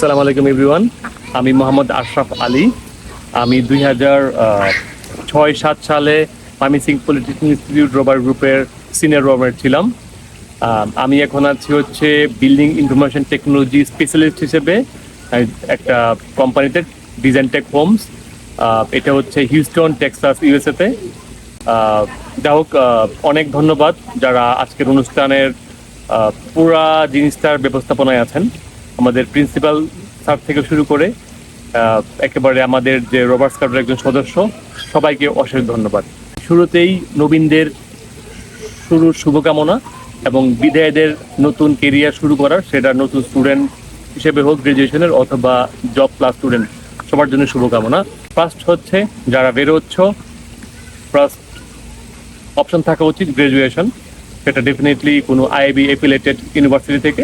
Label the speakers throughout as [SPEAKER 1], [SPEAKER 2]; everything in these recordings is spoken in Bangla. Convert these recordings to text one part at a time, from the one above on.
[SPEAKER 1] সালাম আলাইকুম এভরিওয়ান আমি মোহাম্মদ আশরাফ আলী। আমি দুই হাজার ছয়, সাত সালে মামি সিং পলিটেকনিক ইনস্টিটিউট রবার গ্রুপের সিনিয়র রবার ছিলাম আমি এখন আছি হচ্ছে বিল্ডিং ইনফরমেশন টেকনোলজি স্পেশালিস্ট হিসেবে একটা কোম্পানিতে ডিজাইন টেক হোমস এটা হচ্ছে হিউস্টন টেক্সাস ইউএসএতে যাই হোক অনেক ধন্যবাদ যারা আজকের অনুষ্ঠানের পুরা জিনিসটার ব্যবস্থাপনায় আছেন। আমাদের প্রিন্সিপাল স্যার থেকে শুরু করে একেবারে আমাদের যে রবার্ট স্কাউটের একজন সদস্য, সবাইকে অশেষ ধন্যবাদ। শুরুতেই নবীনদের শুরুর শুভকামনা এবং বিদায়ীদের নতুন কেরিয়ার শুরু করার, সেটা নতুন স্টুডেন্ট হিসেবে হোক গ্রাজুয়েশনের অথবা জব প্লাস স্টুডেন্ট সবার জন্য শুভকামনা। ফার্স্ট হচ্ছে যারা বেরোচ্ছ ফার্স্ট অপশন থাকা উচিত গ্রাজুয়েশন সেটা ডেফিনেটলি কোনো আইবি এফিলেটেড ইউনিভার্সিটি থেকে।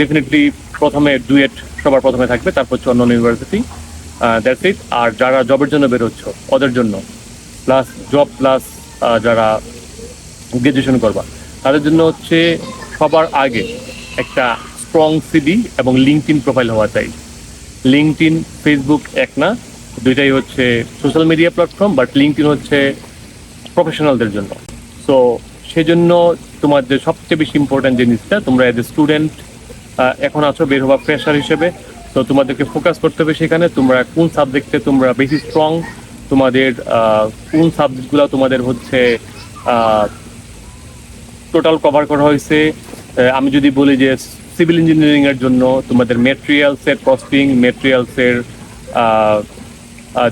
[SPEAKER 1] ডেফিনেটলি প্রথমে ডুয়েট সবার প্রথমে থাকবে, তারপর হচ্ছে অন্য ইউনিভার্সিটি দ্যাটস ইট আর যারা জবের জন্য বেরোচ্ছ, ওদের জন্য প্লাস জব প্লাস যারা গ্রাজুয়েশন করবা, তাদের জন্য হচ্ছে সবার আগে একটা স্ট্রং সিডি এবং লিঙ্কড ইন প্রোফাইল হওয়া চাই। লিঙ্কড ইন ফেসবুক এক না, দুইটাই হচ্ছে social media platform but LinkedIn হচ্ছে প্রফেশনালদের জন্য। সো সেজন্য তোমার যে সবচেয়ে বেশি ইম্পর্ট্যান্ট জিনিসটা, তোমরা এজ এ স্টুডেন্ট এখন আছো বের হওয়া ফ্রেশার হিসেবে। তো তোমাদেরকে ফোকাস করতে হবে সেখানে, তোমরা কোন সাবজেক্টে তোমরা বেশি স্ট্রং তোমাদের কোন সাবজেক্টগুলো তোমাদের হচ্ছে টোটাল কভার করা হয়েছে। আমি যদি বলি যে সিভিল ইঞ্জিনিয়ারিংয়ের জন্য তোমাদের মেটেরিয়ালসের কস্টিং মেটেরিয়ালসের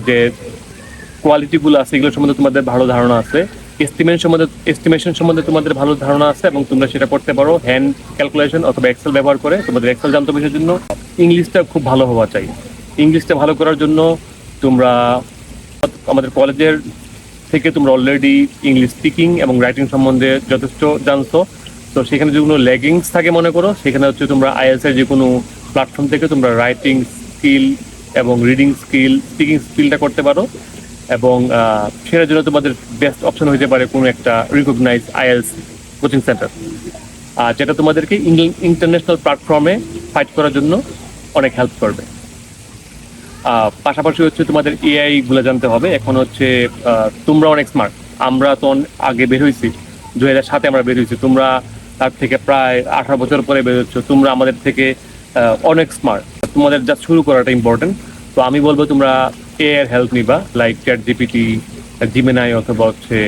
[SPEAKER 1] যে কোয়ালিটিগুলো আছে, এগুলো সম্বন্ধে তোমাদের ভালো ধারণা আছে। এস্টিমেশন সম্বন্ধে এস্টিমেশন সম্বন্ধে তোমাদের ভালো ধারণা আছে এবং তোমরা সেটা করতে পারো। হ্যান্ড ক্যালকুলেশন অথবা এক্সেল ব্যবহার করে তোমাদের এক্সেল জানতে হবে জন্য ইংলিশটা খুব ভালো হওয়া চাই। ইংলিশটা ভালো করার জন্য তোমরা আমাদের কলেজের থেকে তোমরা অলরেডি ইংলিশ স্পিকিং এবং রাইটিং সম্বন্ধে যথেষ্ট জানছো। তো সেখানে যে কোনো লেগিংস থাকে মনে করো, সেখানে হচ্ছে তোমরা আইএলস এর যে কোনো প্ল্যাটফর্ম থেকে তোমরা রাইটিং স্কিল এবং রিডিং স্কিল স্পিকিং স্কিলটা করতে পারো। এবং সেটার জন্য তোমাদের বেস্ট অপশন হতে পারে কোনো একটা রিকগনাইজ আইএলস কোচিং সেন্টার আর যেটা তোমাদেরকে ইন্টারন্যাশনাল প্ল্যাটফর্মে ফাইট করার জন্য অনেক হেল্প করবে। পাশাপাশি হচ্ছে তোমাদের এআই গুলো জানতে হবে। এখন হচ্ছে তোমরা অনেক স্মার্ট আমরা তো আগে বের হয়েছি দু হাজার সাতে আমরা বের হয়েছি তোমরা তার থেকে প্রায় আঠারো বছর পরে বের হচ্ছ। তোমরা আমাদের থেকে অনেক স্মার্ট তোমাদের যা শুরু করাটা ইম্পর্টেন্ট তো আমি বলব তোমরা এ এর হেল্প নিবা লাইক চ্যাট জিপিটি জিমেনাই অথবা হচ্ছে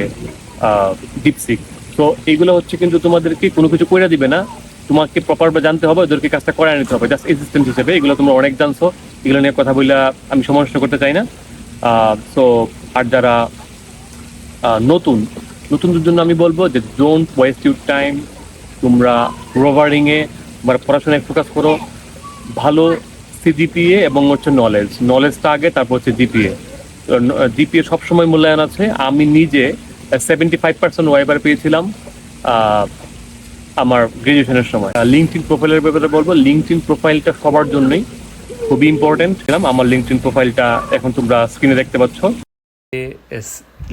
[SPEAKER 1] ডিপসিক তো এইগুলো হচ্ছে কিন্তু তোমাদেরকে কোনো কিছু করে দিবে না। তোমাকে প্রপার জানতে হবে, ওদেরকে কাজটা করে নিতে হবে। জাস্ট এসিস্ট্যান্ট হিসেবে, এগুলো তোমরা অনেক জানছো। এগুলো নিয়ে কথা বললে আমি সমালোচনা করতে চাই না। সো আর যারা নতুন, নতুনদের জন্য আমি বলব যে ডোন্ট ওয়েস্ট ইউর টাইম তোমরা রোভারিংয়ে বা পড়াশোনায় ফোকাস করো। ভালো সিজিপিএ এবং হচ্ছে নলেজ নলেজটা আগে, তারপর হচ্ছে জিপিএ জিপিএ সবসময় মূল্যায়ন আছে। আমি নিজে সেভেন্টি ফাইভ পার্সেন্ট ওয়াইবার পেয়েছিলাম আমার গ্রাজুয়েশনের সময়। লিঙ্কড ইন প্রোফাইলের ব্যাপারে বলব লিঙ্কড ইন প্রোফাইলটা সবার জন্যই খুবই ইম্পর্টেন্ট ছিলাম, আমার লিঙ্কড ইন প্রোফাইলটা এখন তোমরা স্ক্রিনে দেখতে পাচ্ছ।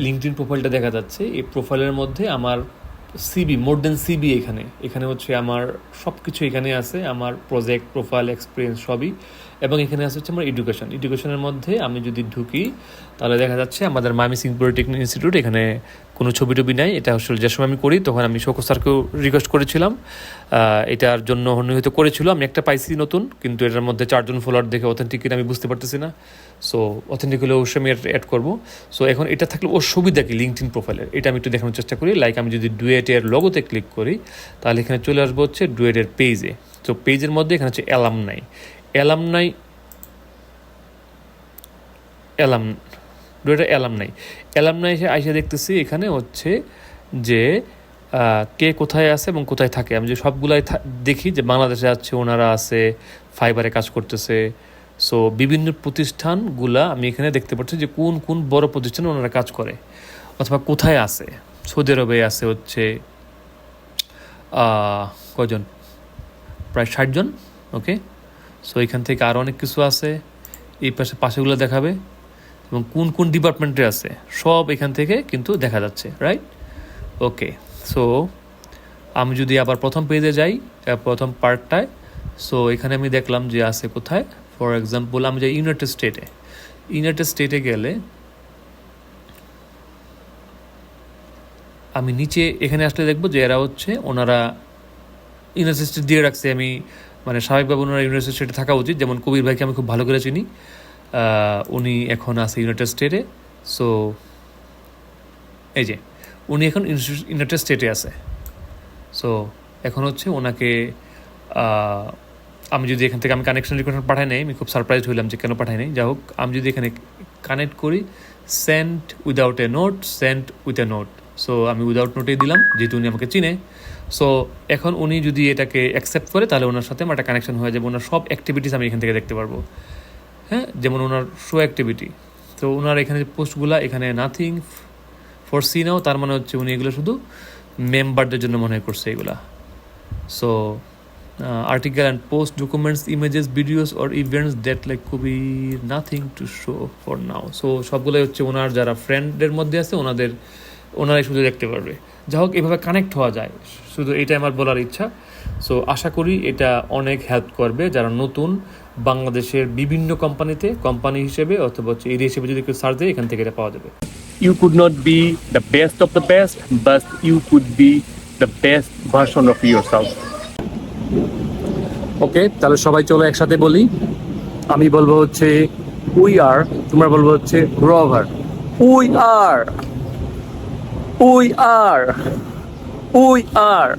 [SPEAKER 2] লিঙ্কডিন প্রোফাইলটা দেখা যাচ্ছে। এই প্রোফাইলের মধ্যে আমার সিবি মোর দেন সিবি এখানে। এখানে হচ্ছে আমার সব কিছু এখানে আছে, আমার প্রজেক্ট প্রোফাইল এক্সপিরিয়েন্স সবই। এবং এখানে আছে হচ্ছে আমার এডুকেশন এডুকেশনের মধ্যে আমি যদি ঢুকি, তাহলে দেখা যাচ্ছে আমাদের মামি সিং পলিটেকনিক ইনস্টিটিউট, এখানে কোনো ছবি টবি নাই। এটা আসলে যে সময় আমি করি, তখন আমি শোকো স্যারকেও রিকোয়েস্ট করেছিলাম। এটার জন্য উনি হয়তো করেছিল। আমি একটা পাইছি নতুন, কিন্তু এটার মধ্যে চারজন ফলোয়ার দেখে অথেন্টিক আমি বুঝতে পারতেছি না। সো অথেন্টিক হলে অবশ্যই আমি অ্যাড করব। সো এখন এটা থাকলে ওর সুবিধা কি লিঙ্কড ইন প্রোফাইলের এটা আমি একটু দেখানোর চেষ্টা করি। লাইক আমি যদি ডুয়েটের লগোতে ক্লিক করি, তাহলে এখানে চলে আসব হচ্ছে ডুয়েটের পেজে তো পেজের মধ্যে এখানে হচ্ছে অ্যালাম নাই অ্যালাম নাই অ্যালাম ডুয়েটের অ্যালাম নাই এসে আইসা দেখতেছি এখানে হচ্ছে যে কে কোথায় আছে এবং কোথায় থাকে। আমি যে সবগুলাই দেখি যে বাংলাদেশে আছে ওনারা আছে ফাইবারে কাজ করতেছে। সো বিভিন্ন প্রতিষ্ঠানগুলা আমি এখানে দেখতে পাচ্ছি যে কোন কোন বড় প্রতিষ্ঠানে ওনারা কাজ করে অথবা কোথায় আছে। সৌদি আরবে আছে হচ্ছে আহ, কয়জন? প্রায় ষাটজন ওকে সো এখান থেকে আরও অনেক কিছু আছে। এই পাশে পাশেগুলো দেখাবে। এবং কোন কোন ডিপার্টমেন্টে আছে, সব এখান থেকে কিন্তু দেখা যাচ্ছে রাইট ওকে সো আমি যদি আবার প্রথম পেজে যাই প্রথম পার্টটায় সো এখানে আমি দেখলাম যে আছে কোথায়? ফর এক্সাম্পল আমি যাই ইউনাইটেড স্টেটে ইউনাইটেড স্টেটে গেলে আমি নিচে এখানে আসলে দেখব যে এরা হচ্ছে, ওনারা ইউনাইটেড স্টেট দিয়ে রাখছে, আমি মানে স্বাভাবিকভাবে ওনারা ইউনাইটেড স্টেটে থাকা উচিত। যেমন কবির ভাইকে আমি খুব ভালো করে চিনি। উনি এখন আছে ইউনাইটেড স্টেটে সো এই যে, উনি এখন ইউনাইটেড স্টেটে আছে। সো এখন হচ্ছে ওনাকে আমি যদি এখান থেকে আমি কানেকশন রিকোয়েশন পাঠাই নাই, আমি খুব সারপ্রাইজ হইলাম যে কেন পাঠাই নাই। যাই হোক, আমি যদি এখানে কানেক্ট করি sent without a note sent with a note so আমি উইদাউট নোটেই দিলাম, যেহেতু উনি আমাকে চিনে। সো এখন উনি যদি এটাকে অ্যাকসেপ্ট করে, তাহলে ওনার সাথে আমার একটা কানেকশন হয়ে যাবে। ওনার সব অ্যাক্টিভিটিস আমি এখান থেকে দেখতে পারব। হ্যাঁ? যেমন ওনার শো অ্যাক্টিভিটি তো ওনার এখানে যে পোস্টগুলা এখানে নাথিং ফর সি নাও তার মানে হচ্ছে উনি এগুলো শুধু মেম্বারদের জন্য মনে হয় করছে এগুলা। So article and post documents images videos or events that like খুবই nothing to show for now so সবগুলোই হচ্ছে ওনার যারা ফ্রেন্ডের মধ্যে আছে, ওনাদের ওনারাই শুধু দেখতে পারবে। যা হোক এভাবে কানেক্ট হওয়া যায়। শুধু এটাই আমার বলার ইচ্ছা। সো আশা করি এটা অনেক হেল্প করবে যারা নতুন বাংলাদেশের বিভিন্ন কোম্পানিতে কোম্পানি হিসেবে অথবা হচ্ছে এরিয়া হিসেবে যদি কেউ সার্চ দেয় এখান থেকে এটা পাওয়া যাবে।
[SPEAKER 1] You could not be the best of the best, but you could be the best version of yourself. ওকে তাহলে সবাই চলো একসাথে বলি। আমি বলব হচ্ছে উই আর তোমরা বলব হচ্ছে rover we are we are we are